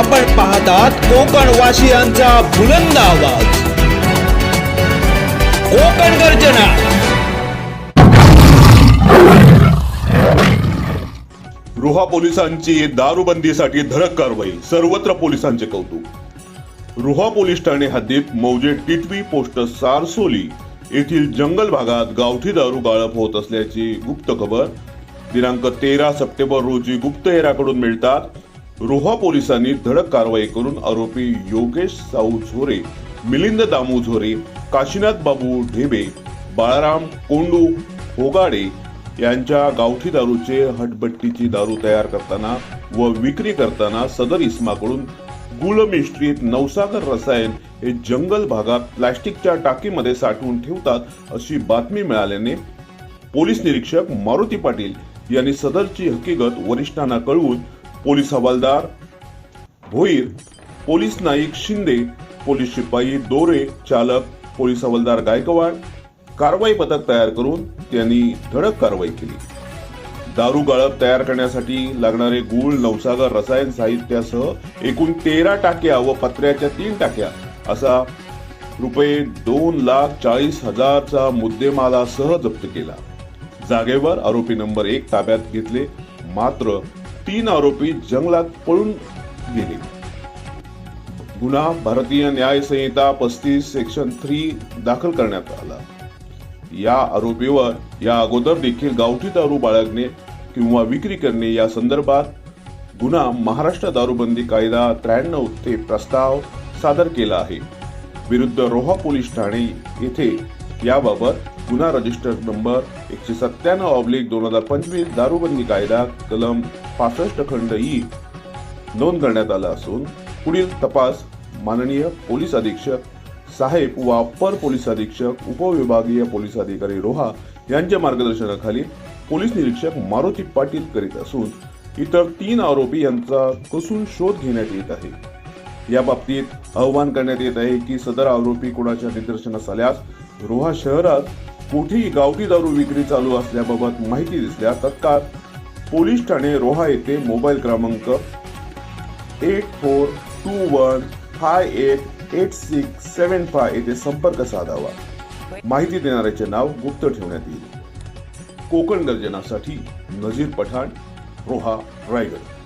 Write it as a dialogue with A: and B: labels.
A: आपण पाहतात कोकण वासियांचा बुलंद आवाज. कोकण गर्जना.
B: रोहा पोलिसांची दारूबंदीसाठी धडक कारवाई सर्वत्र पोलिसांचे कौतुक. रोहा पोलीस ठाणे हद्दीत मौजे टिटवी पोस्ट सारसोली येथील जंगल भागात गावठी दारू गाळप होत असल्याची गुप्त खबर. दिनांक तेरा सप्टेंबर रोजी गुप्तहेराकडून मिळतात. रोहा पोलिसांनी धडक कारवाई करून आरोपी योगेश साऊ झोरे मिलिंद दामू झोरे काशीनाथ बाबू ढेबे बाळाराम कोंडू होगाडे यांच्या गावठी दारूचे हटबट्टीची दारू तयार करताना व विक्री करताना सदर इस्माकडून गुळमिश्रित नवसागर रसायन हे जंगल भागात प्लॅस्टिकच्या टाकीमध्ये साठवून ठेवतात अशी बातमी मिळाल्याने पोलीस निरीक्षक मारुती पाटील यांनी सदरची हकीकत वरिष्ठांना कळवून पोलीस हवालदार भोईर पोलीस नाईक शिंदे पोलीस शिपाई दोरे चालक पोलीस हवालदार गायकवाड कारवाई पथक तयार करून त्यांनी धडक कारवाई केली. दारू गाळप तयार करण्यासाठी लागणारे गूळ नवसागर रसायन साहित्यासह एकूण तेरा टाक्या व पत्र्याच्या तीन टाक्या असा रुपये दोन लाख चाळीस हजारचा मुद्देमालासह जप्त केला. जागेवर आरोपी नंबर एक ताब्यात घेतले मात्र तीन आरोपी जंगलात पळून गेले. गुन्हा भारतीय न्याय संहिता पस्तीस सेक्शन थ्री दाखल करण्यात आला. या आरोपीवर या अगोदर देखील गावठी दारू बाळगणे किंवा विक्री करणे या संदर्भात गुन्हा महाराष्ट्र दारूबंदी कायदा त्र्याण्णव ते प्रस्ताव सादर केला आहे. विरुद्ध रोहा पोलीस ठाणे येथे याबाबत गुन्हा रजिस्टर नंबर एकशे सत्त्याण्णव ऑब्लिक दोन हजार पंचवीस दारूबंदी कायदा कलम पासष्ट खंड ई नोंद करण्यात आला असून पुढील तपास माननीय पोलीस अधीक्षक साहेब व अप्पर पोलीस अधीक्षक उपविभागीय पोलीस अधिकारी रोहा यांच्या मार्गदर्शनाखाली पोलीस निरीक्षक मारुती पाटील करीत असून इतर तीन आरोपी यांचा कसून शोध घेण्यात येत आहे. या बाबतीत करण्यात येत आहे की सदर आरोपी कोणाच्या निदर्शनास आल्यास रोहा शहरात कुठेही गावठी दारू विक्री चालू असल्याबाबत माहिती दिसल्यास तत्काळ पोलीस ठाणे रोहा येथे मोबाईल क्रमांक eight four two one five eight eight six seven five येथे संपर्क साधावा. माहिती देणाऱ्याचे नाव गुप्त ठेवण्यात येईल. कोकण गर्जनासाठी नजीर पठाण रोहा रायगड.